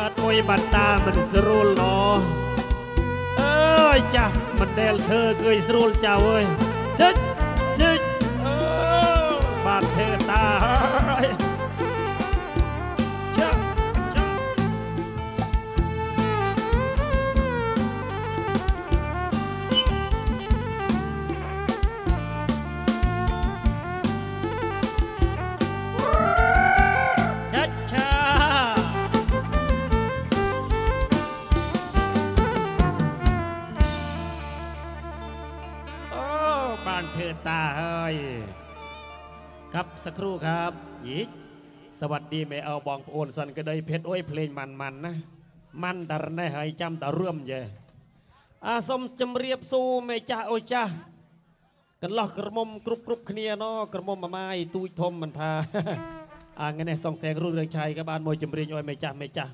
កើតមួយបាត់តាមិនស្រួលណោះអើយចាស់មិនដែលធ្វើគឺស្រួលចៅអើយជិចជិច តាហើយครับสักครู่ครับយីសวัสดีមេអោបងប្អូនសិនក្តីភេទអុយភ្លេងម៉ាន់ម៉ាន់ណាម៉ាន់តារណេះហើយចាំតារឿមយេអាសូមជម្រាបសួរមេចាស់អុយចាស់កន្លោះក្រមុំគ្រប់គ្រប់គ្នាណក្រមុំម៉ាម៉ាយទូចធំមិនថា អាថ្ងៃនេះសងសែងរុះរឿងឆៃក៏បានមួយចម្រៀងឲ្យមេចាស់មេចាស់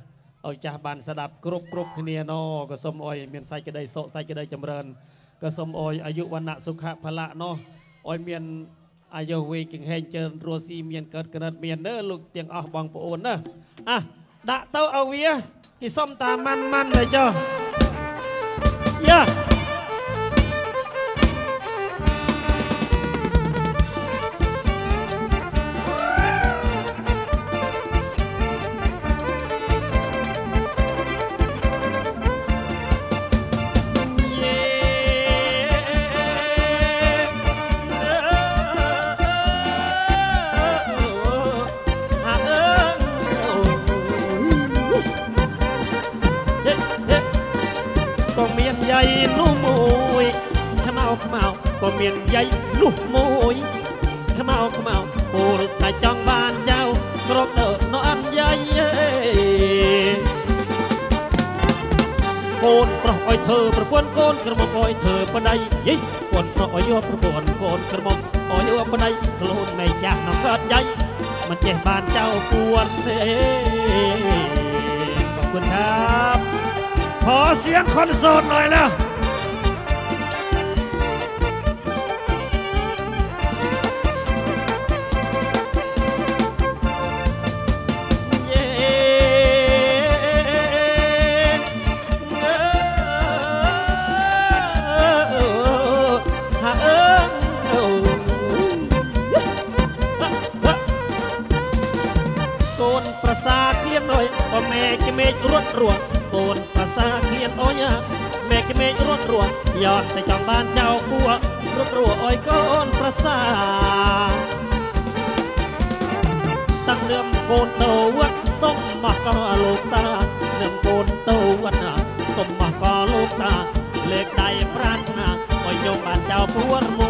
ឲ្យចាស់បានស្ដាប់គ្រប់គ្រប់គ្នាណក៏សូមអោយមានសាច់ក្តីសុខសាច់ក្តីចម្រើនក៏សូមអោយអាយុវណ្ណៈសុខៈផលៈណោះ អោយមានអាយុវែងគង្ហែងជើនរស់ស៊ីមានកើតក្រិតមាននើលោកទាំងអស់បងប្អូនណាអាដាក់ទៅឲ្យវាគេសុំតាម៉ាន់ម៉ាន់ទៅចុះយ៉ា លតែចង់បានចៅក្រកដើនៅអនយាយកូនប្រុសអុយធ្វើប្រពន្ធកូនក្រមុំអុយធ្វើប្តីយីកូនប្រុសអុយយកប្រពន្ធកូនក្រមុំអុយយកប្តីខ្លួននៃចាស់នៅកើតយាយមិនចេះបានចៅពួនទេขอบคุณครับ ขอเสียงคอนเสิร์ตหน่อยแล้ว សាតាំងលឿមកូនទៅវត្តសុំមកក៏លោកតានឹមកូនទៅវត្តសុំមកក៏លោកតាលេខដៃប្រាថ្នាឲ្យខ្ញុំបានចៅពួរមួយ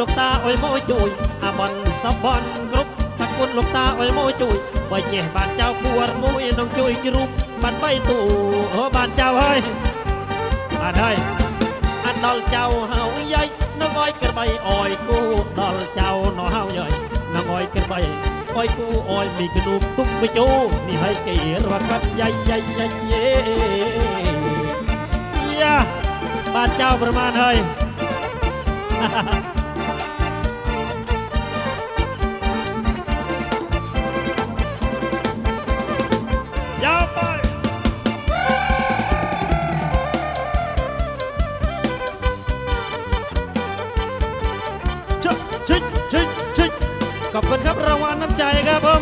លោកតាអុយមកជួយអាបនសបនគ្រប់តាគុណលោកតាអុយមកជួយបើចេះបានចៅពួរមួយនឹងជួយជ្រូកបានបីទូអូបានចៅហើយបានហើយអត់ដល់ចៅហើយយាយនឹងអុយក្របីអុយគូដល់ចៅណោះហើយយាយនឹងអុយក្របីអុយគូអុយមីគនូទុំបញ្ជូនេះហើយគេរត់រត់យាយយាយយាយយេយ៉ាបានចៅប្រមាណហើយย ครับผม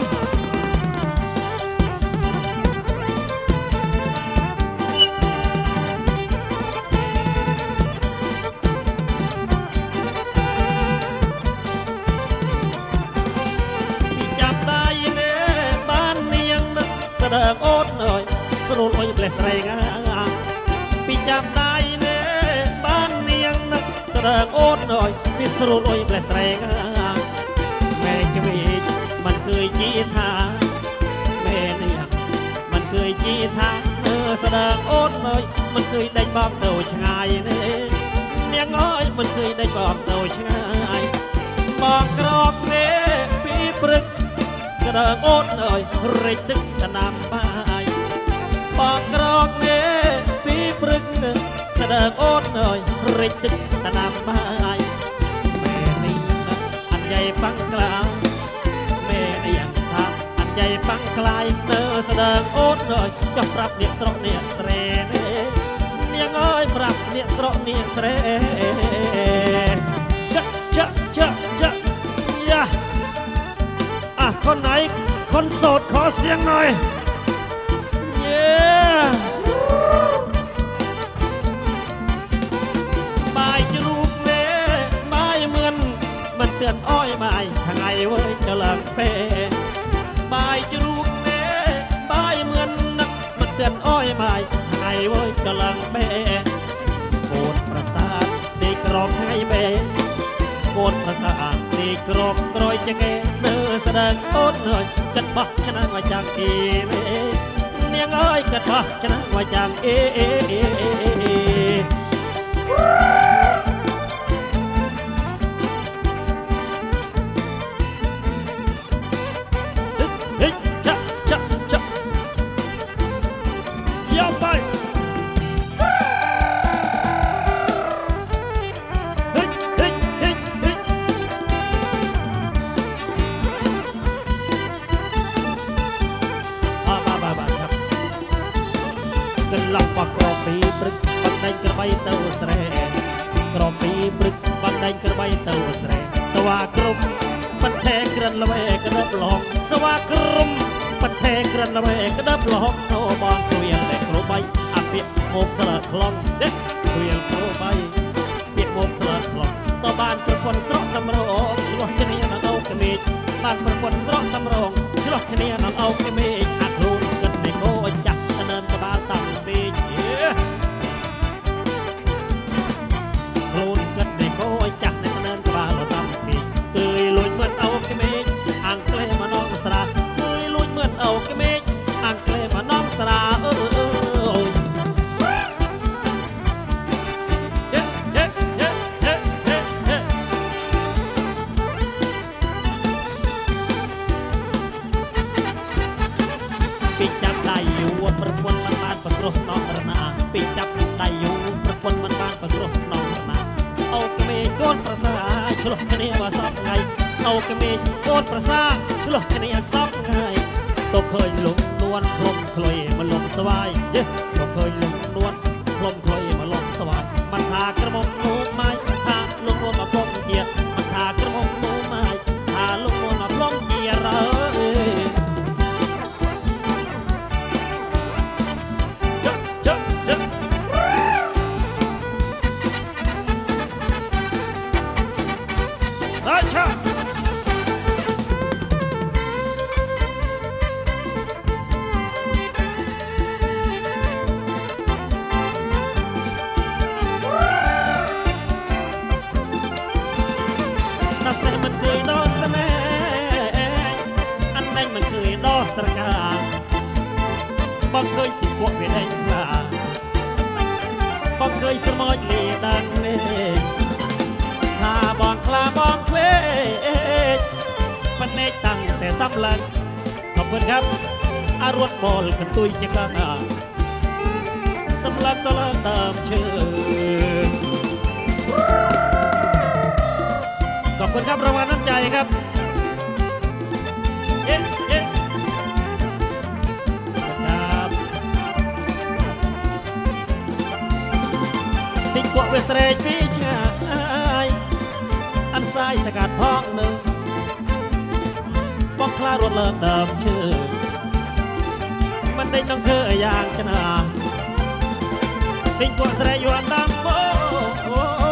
พี่จับได้เน่บ้านเนียงนะแสดงโอดหน่อยสรุปโอ้ยเปลสไรงาพี่จับได้เน่บ้ านเนียงนะแสดงโอดหน่อยพี่สรุปโอ้ยเปลสไรงาแม่จะมีมันเคยจีทาแม่นี่ ជីថានៅស្ដាងអូនអើយមិនឃើញដេញបងទៅឆ្ងាយនេះនាងអើយមិនឃើញដេញបងទៅឆ្ងាយបងក្រកនេះពីព្រឹកស្ដាងអូនអើយរិចទឹកស្នាមបាយបងក្រកនេះពីព្រឹកស្ដាងអូនអើយរិចទឹកស្នាមបាយ យ បាំងក្លាយនៅស្ដាងអូនអើយចុះប្រាប់អ្នកស្រុកអ្នកស្រែនេះនាងអើយប្រាប់អ្នកស្រុកអ្នកស្រែចាក់ចាក់ចាក់ចាក់យ៉ាอ่ะคนไหนคนโสดขอเสียงหน่อย ទីក្រមក្រោយចង្អេនៅស្ដាងអូនអើយកាត់បោះឆ្នាំមកចាំងអេនាងអើយកាត់បោះឆ្នាំមកចាំងអេហិ ពីព្រឹកបណ្ដេញក្របីទៅស្រែក្រពីព្រឹកបណ្ដេញក្របីទៅស្រែស្វាក្រុមបន្ថែក្រិនល្វែក្តឹបឡងស្វាក្រុមបន្ថែក្រិនល្វែក្តឹបឡងណូបងគួយតែគ្រូបីអាពាកមកស្លាខ្លងដេគួយគ្រូបីពាក្យមកស្លាត់ខ្លងតបានប្រពន្ធស្រក់តម្រងឆ្លោះគ្នានឹងអោកមេឃបានប្រពន្ធស្រក់តម្រងឆ្លោះគ្នានឹងអោកមេឃ ពីចាប់ដៃយូរប្រពន្ធមិនបានប្រគ្រោះនំរណាអូក្មេងកូនប្រសាឆ្លោះគ្នាមកសពថ្ងៃអូក្មេងកូនប្រសាឆ្លោះគ្នាសពថ្ងៃទៅឃើញលំនួនព្រំខ្លុយមកលំស្វាយយេទៅឃើញលំ បងឃើញពីពួកវាដេញខ្លាបងឃើញស្រមោចលីដាំងនេះថាបងខ្លាបងខ្វេកមិនដេកតាំងតែសំឡើងขอบคุณครับอารวดบอลกันตุยจะกล้าสำลักตะละตามเชิญขอบคุณครับรางวั ស្រែកពីឆ្ងាយអនសាយសកាត់ផងនឹងបងខ្លារត់លើកដើមឈើមិនដេញនឹងធ្វើយ៉ាងឆ្នាទិញពួកស្រែកយួនដាំបោនឹង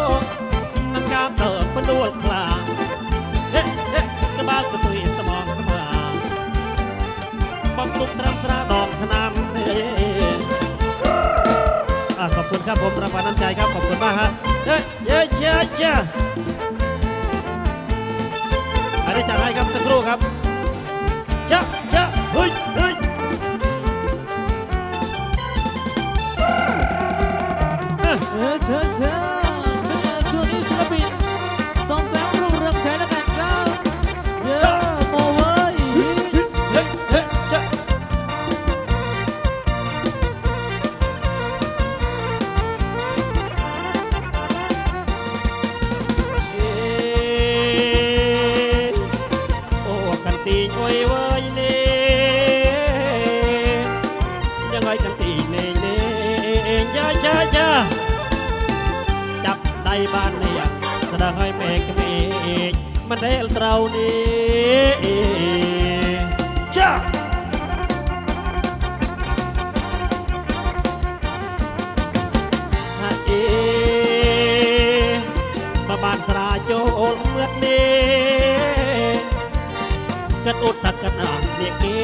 ครับผมรางวัลน้ำใจครับขอบคุณมากฮะเย้เย้เจ้าเจ้าอันนี้จัดให้ครับสักครู่ครับเจ้าเจ้าเฮ้ยเฮ้ยเจ้าเจ้า បាននេះស្ដឹងឲ្យមេក្មេកមិនដែលត្រូវនេះចាហាអេបើបានស្រាចូលមឿតនេះកាត់អ៊ុតតាកាត់អស់នេះគេ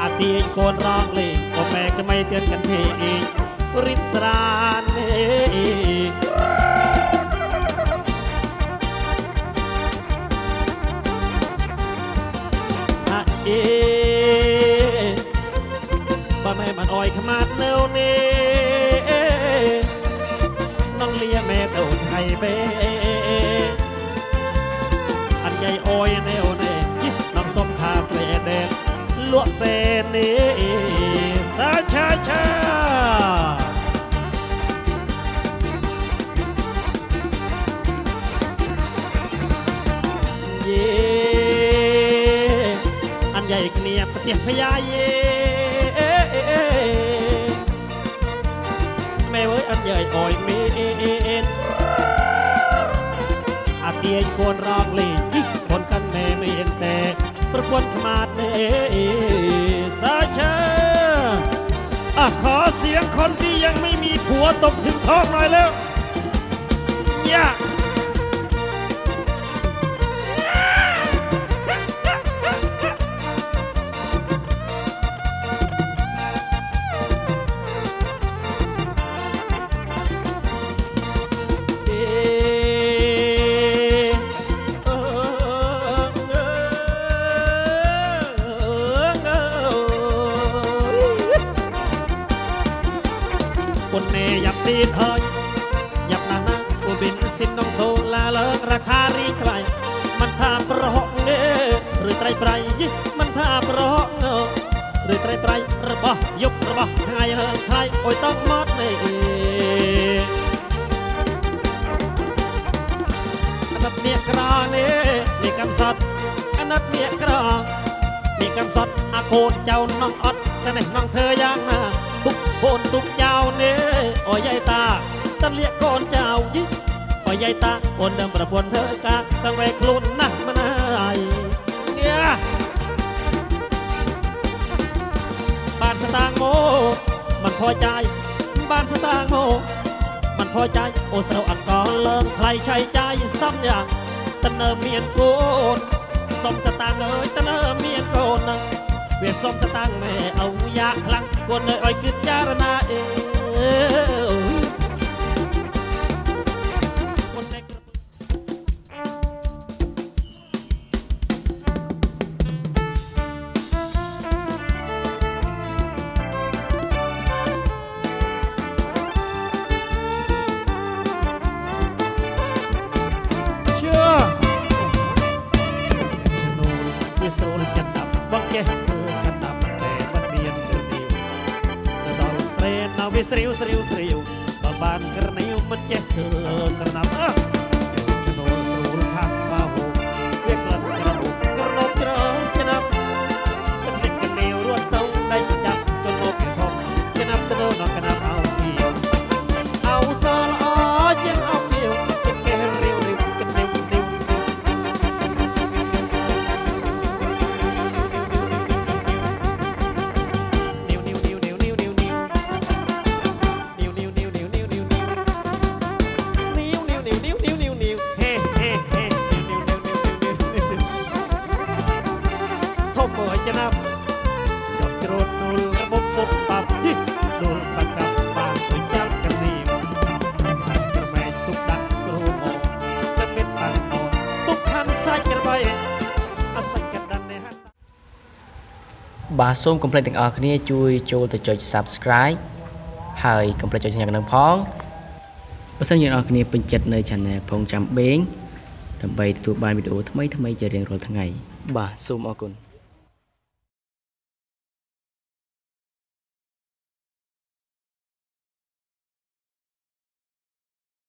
អាទាញកូនរងលេងក៏ម៉ែក្មៃទៀនកាន់ភេអេ រិតស្រាននេះហាអេបើម៉ែមិនអោយខ្មាត់នៅនេះនងលាម៉ែទៅថ្ងៃបេអញ្ញៃអោយនៅនេះនងសុំខាស្រីដែលលក់សេននេះសាឆាឆា เตียงพยาเยแม่เว้ยอันใหญ่อ่อยเมนอาเตียงกวนรองเลยคนกันแม่ไม่เห็นแต่ประกวนขมาดเนสาเชาอะขอเสียงคนที่ยังไม่มีผัวตกถึงท้องหน่อยแล้วยาก ទៀតហើយយ៉ាប់ណាស់ណាអូបិនស៊ីននងសូឡាលើរាខារីថ្លៃមិនថាប្រហុកងេឬត្រីប្រៃមិនថាប្រហុកងើឬត្រីប្រៃរបស់យប់របស់ថ្ងៃរឿងថ្លៃអុយតោកមកនេះអណិតមៀក្រនេះនេះកំសត់អណិតមៀក្រនេះកំសត់អាកូនចៅនងអត់ស្នេះនងធ្វើយ៉ាងណា ตุกโบนទុកហូនទុอចៅនេអូយាយតាតាលាកូនចៅយីអូយាយតាអូនដើមប្រពประพลវើការតាំងវែខ្លួនណាស់មិនហើយនេះបានស្สตางโมมันพอใจ บ้านสตางโมมันพอใจ โอ้สาราอักกอเลิกใครใช้ใจซ้ำอย่างตะเนิมเมียนโกนสมสตางเอ้ยตะเนิมเมียนโกนเวียสมสตางแม่เอายาคลัง ពន្ធឲ្យពិចារណាអេស្រលចិត្តដល់បងចេះ វាស្រាវស្រាវស្រាវបើបានក្រនីវមិនចេះធ្វើកណ្ដា បាទសូមកុំភ្លេចទាំងអស់គ្នាជួយចូលទៅចុច Subscribe ហើយកុំភ្លេចចុចសញ្ញាកណ្ដឹងផងបើសិនជាអ្នកនរគ្នាពេញចិត្តនៅ Channel ផងចាំបេងដើម្បីទទួលបានវីដេអូថ្មីៗជារៀងរាល់ថ្ងៃ បាទសូមអរគុណ